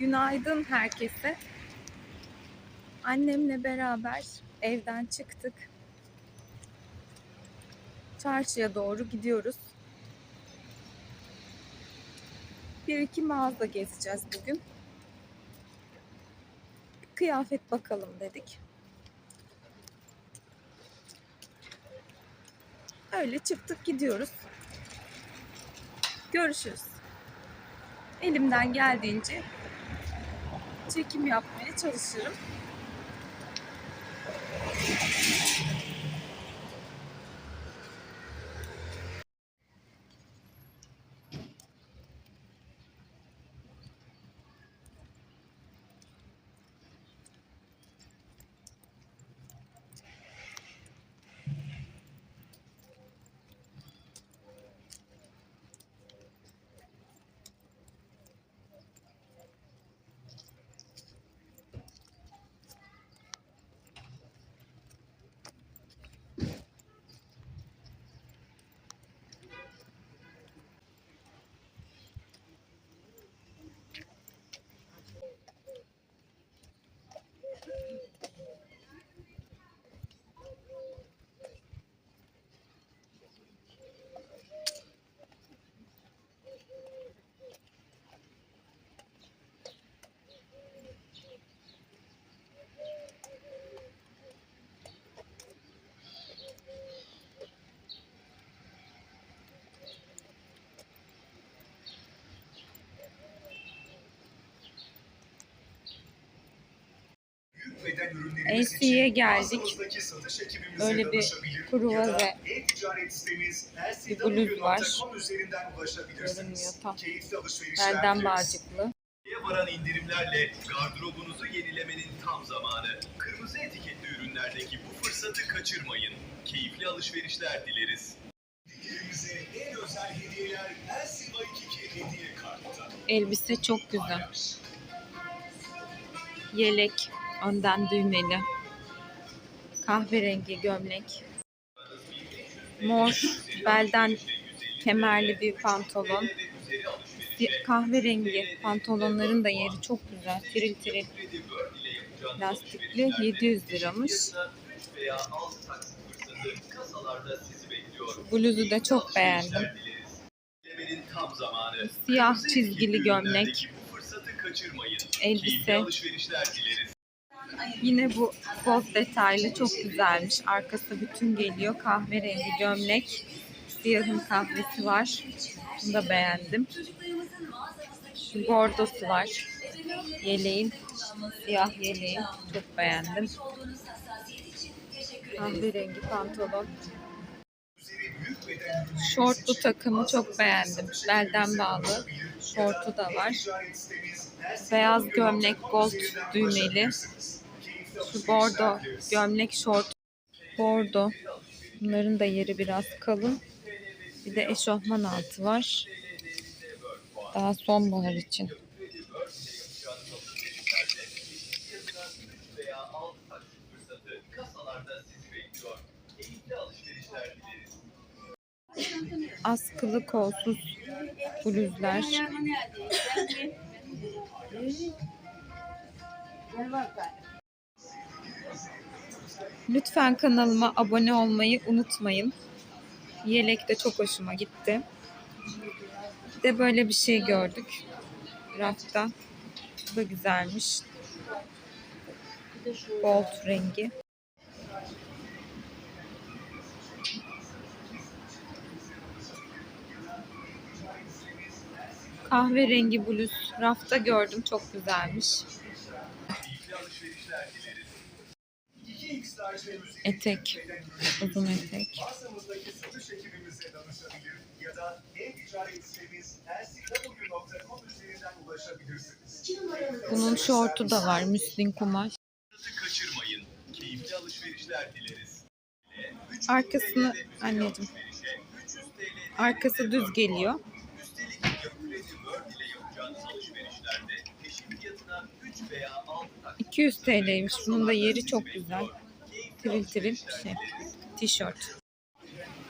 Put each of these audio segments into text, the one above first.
Günaydın herkese. Annemle beraber evden çıktık. Çarşıya doğru gidiyoruz. Bir iki mağaza gezeceğiz bugün. Kıyafet bakalım dedik. Öyle çıktık gidiyoruz. Görüşürüz. Elimden geldiğince çekim yapmaya çalışırım. LC'ye geldik. Öyle bir kruvaze bir bluz var. Görünmüyor tam. Belden bağcıklı. Varan indirimlerle gardırobunuzu yenilemenin tam zamanı. Kırmızı etiketli ürünlerdeki bu fırsatı kaçırmayın. Keyifli alışverişler dileriz. Dinlerimize en özel hediyeler Elsiva 22 hediye kartı. Elbise çok güzel. Yelek, önden düğmeli. Kahverengi gömlek. Mor, belden kemerli bir pantolon. Kahverengi pantolonların da yeri çok güzel. Tiril tiril lastikli 700 liramış. Bluzu da çok beğendim. Siyah çizgili gömlek. Elbise. Yine bu gold detaylı çok güzelmiş. Arkası bütün geliyor. Kahverengi gömlek. Siyahın kahvesi var. Bunu da beğendim. Bordosu var. Yeleğin. Siyah yeleğin. Çok beğendim. Kahverengi pantolon. Şortlu takımı çok beğendim. Belden bağlı. Şortu da var. Beyaz gömlek gold düğmeli. Şu bordo gömlek şort. Bordo. Bunların da yeri biraz kalın. Bir de eşofman altı var. Daha sonbahar için. Askılı kolsuz bluzlar. Lütfen kanalıma abone olmayı unutmayın. Yelek de çok hoşuma gitti. Bir de böyle bir şey gördük. Rafta. Bu da güzelmiş. Gold rengi. Kahverengi bluz rafta gördüm. Çok güzelmiş. Keyifli alışverişler dileriz. 2x large ve üzeri Etek. Uzun etek. Bunun şortu da var. Müslin kumaş. Fırsatı kaçırmayın. Keyifli alışverişler dileriz. Üç Arkasını anneciğim. alışverişe 300 TL Arkası düz geliyor. Üstelik Yapı Kredi World ile yapacağınız alışverişlerde peşin fiyatına 3 veya 6 taksit 200 TL'ymiş. Bunun da yeri çok güzel. Tiril bir şey. Tişört.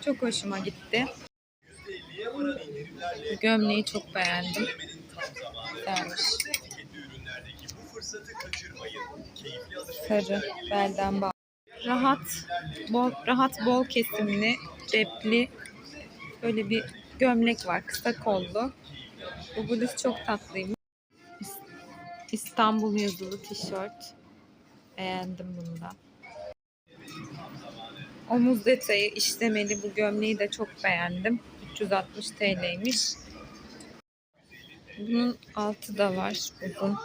Çok hoşuma gitti. %50'ye varan indirimlerle Gömleği çok beğendim. Güzelmiş. Sarı belden bağlı. Rahat, bol, rahat bol kesimli, cepli böyle bir gömlek var. Kısa kollu. Bu bluz çok tatlıymış. İs- İstanbul yazılı tişört. Beğendim bunu da. Omuz detayı işlemeli bu gömleği de çok beğendim. 360 TL'ymiş. Bunun altı da var uzun.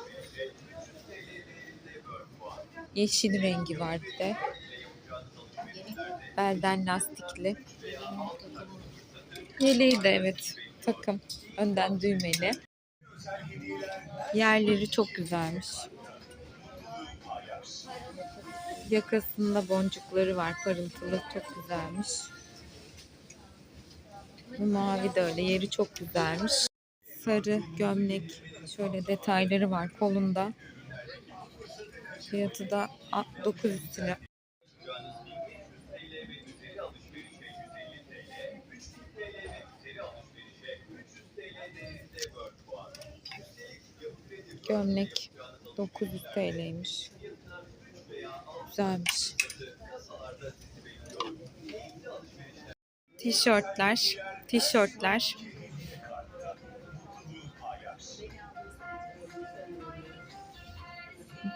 Yeşil rengi var bir de. Belden lastikli. Yeleği de evet takım. Önden düğmeli. Yerleri çok güzelmiş. Yakasında boncukları var parıltılı çok güzelmiş. Bu mavi de öyle yeri çok güzelmiş. Sarı gömlek şöyle detayları var kolunda. Fiyatı da a- 900 lira. Gömlek 900 TL'ymiş. Güzelmiş. Tişörtler, tişörtler.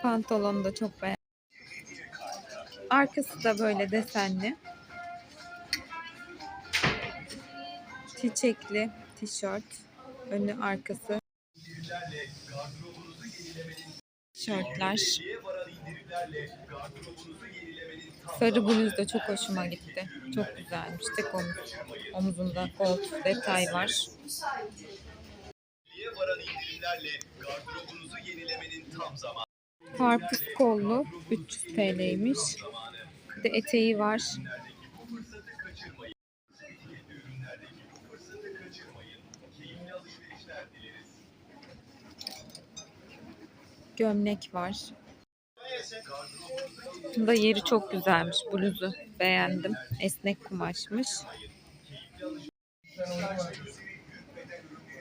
Pantolonu da çok beğendim. Arkası da böyle desenli. Çiçekli tişört. Önü arkası. Tişörtler. Sarı bluz da çok hoşuma gitti. Çok güzelmiş. Tek omuz. Omuzunda gold detay var. Karpuz kollu 300 TL'ymiş. Bir de eteği var. Gömlek var. Bunda yeri çok güzelmiş. Bluzu beğendim. Esnek kumaşmış.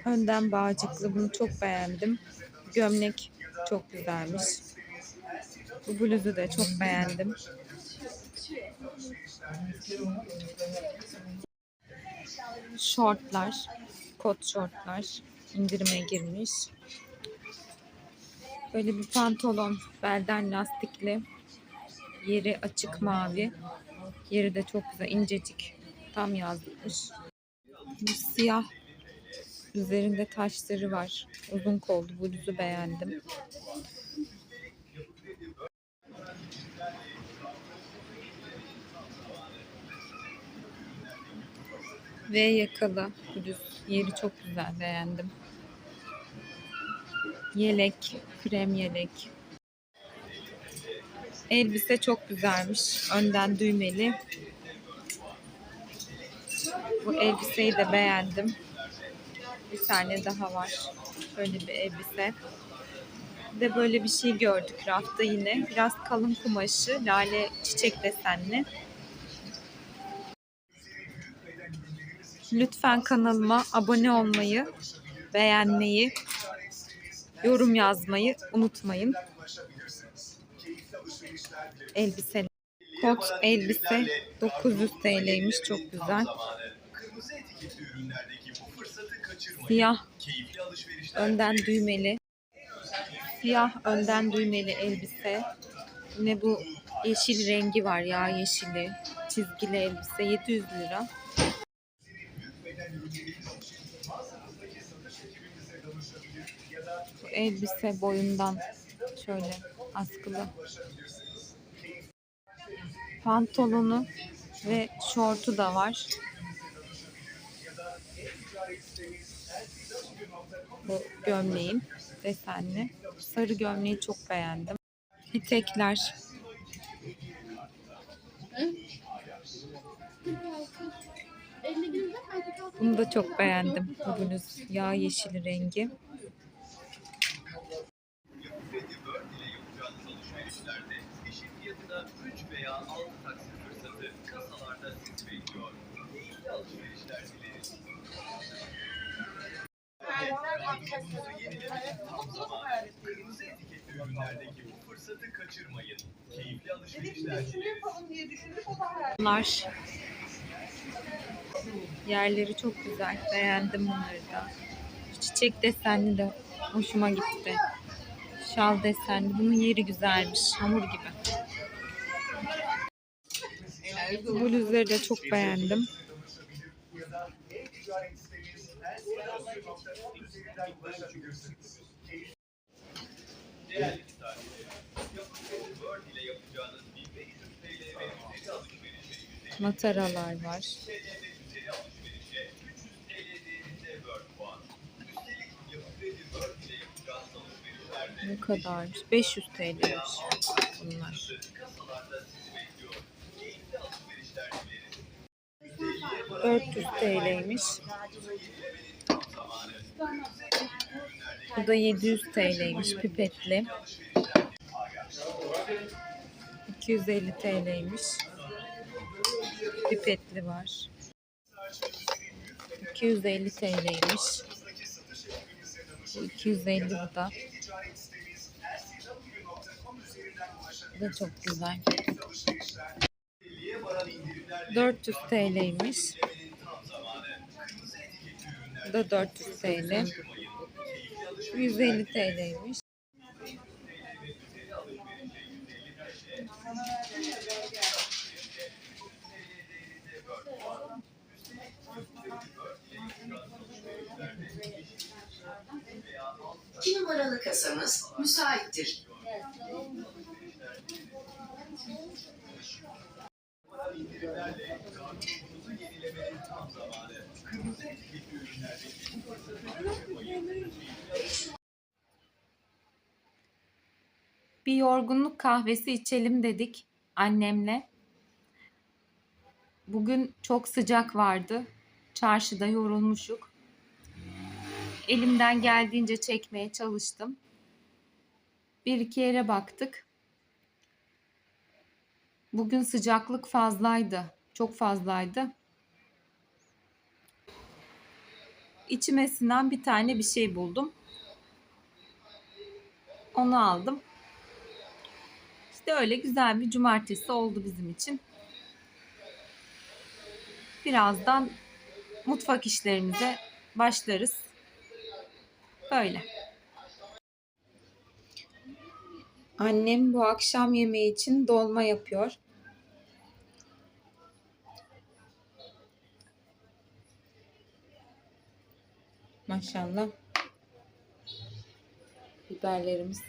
Önden bağcıklı. Bunu çok beğendim. Gömlek çok güzelmiş. Bu bluzu da çok beğendim. Şortlar, kot şortlar indirime girmiş. Böyle bir pantolon, belden lastikli. Yeri açık mavi. Yeri de çok güzel, incecik. Tam yazlıkmış. Bu siyah. Üzerinde taşları var. Uzun kollu bluzu beğendim. Ve yakalı bluz. Yeri çok güzel beğendim. Yelek, krem yelek. Elbise çok güzelmiş. Önden düğmeli. Bu elbiseyi de beğendim. Bir tane daha var. Böyle bir elbise. De böyle bir şey gördük rafta yine. Biraz kalın kumaşı, lale çiçek desenli. Lütfen kanalıma abone olmayı, beğenmeyi, yorum yazmayı unutmayın. Elbise. Kot elbise 900 TL'ymiş çok güzel. Siyah önden düğmeli. Siyah önden düğmeli elbise. Yine bu yeşil rengi var ya yeşili. Çizgili elbise 700 lira. Bu elbise boyundan şöyle askılı. Pantolonu ve şortu da var. Bu gömleğim desenli. Sarı gömleği çok beğendim. Etekler. Bunu da çok beğendim. Bu bluz yağ yeşili rengi. Veya 6 taksit fırsatı kasalarda sizi bekliyor. Keyifli alışverişler dileriz. Kırmızı etiketli ürünlerdeki bu fırsatı kaçırmayın. Keyifli alışverişler. Bunlar yerleri çok güzel. Beğendim bunları da. Çiçek desenli de hoşuma gitti. Şal desenli. Bunun yeri güzelmiş. Hamur gibi. Bluzları da çok beğendim. Değerli misafirlerim, yapım Word ile yapacağınız 1500 TL ve üzeri alışverişe %50 Mataralar var. TL ve üzeri alışverişe 300 TL değerinde Word puan. Üstelik yapı kredi Word ile yapacağınız alışverişlerde Ne kadarmış? 500 TL'ymiş bunlar. 400 TL'ymiş. Bu da 700 TL'ymiş pipetli. 250 TL'ymiş. Pipetli var. 250 TL'ymiş. Bu 250 bu da. Bu da çok güzel. 400 TL'ymiş. Bu da 400 TL. 150 TL'ymiş. İki numaralı kasamız müsaittir. indirimlerle gardırobunuzu yenilemenin tam zamanı. Kırmızı etiketli ürünlerdeki bu fırsatı kaçırmayın. Bir yorgunluk kahvesi içelim dedik annemle. Bugün çok sıcak vardı. Çarşıda yorulmuşuk. Elimden geldiğince çekmeye çalıştım. Bir iki yere baktık. Bugün sıcaklık fazlaydı. Çok fazlaydı. İçime sinen bir tane bir şey buldum. Onu aldım. İşte öyle güzel bir cumartesi oldu bizim için. Birazdan mutfak işlerimize başlarız. Böyle. Annem bu akşam yemeği için dolma yapıyor. Maşallah. Biberlerimiz.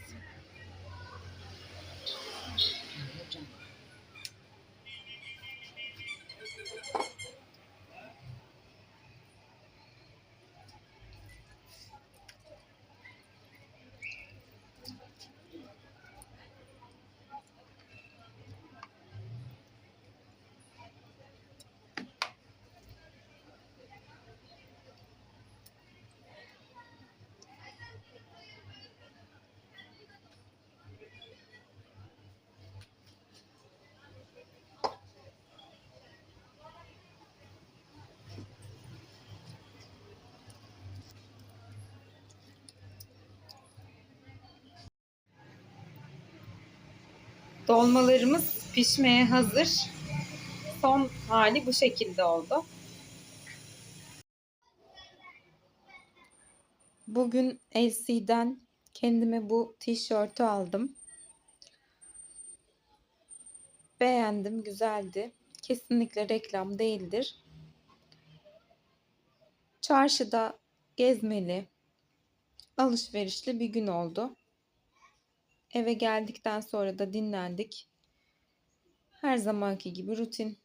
Dolmalarımız pişmeye hazır. Son hali bu şekilde oldu. Bugün LC'den kendime bu tişörtü aldım. Beğendim, güzeldi. Kesinlikle reklam değildir. Çarşıda gezmeli, alışverişli bir gün oldu. Eve geldikten sonra da dinlendik. Her zamanki gibi rutin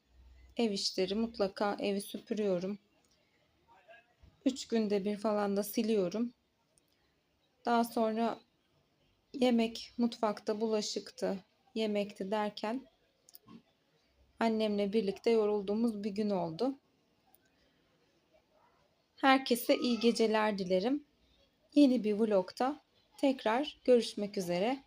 ev işleri mutlaka evi süpürüyorum. Üç günde bir falan da siliyorum. Daha sonra yemek, mutfakta bulaşıktı, yemekti derken annemle birlikte yorulduğumuz bir gün oldu. Herkese iyi geceler dilerim. Yeni bir vlogta tekrar görüşmek üzere.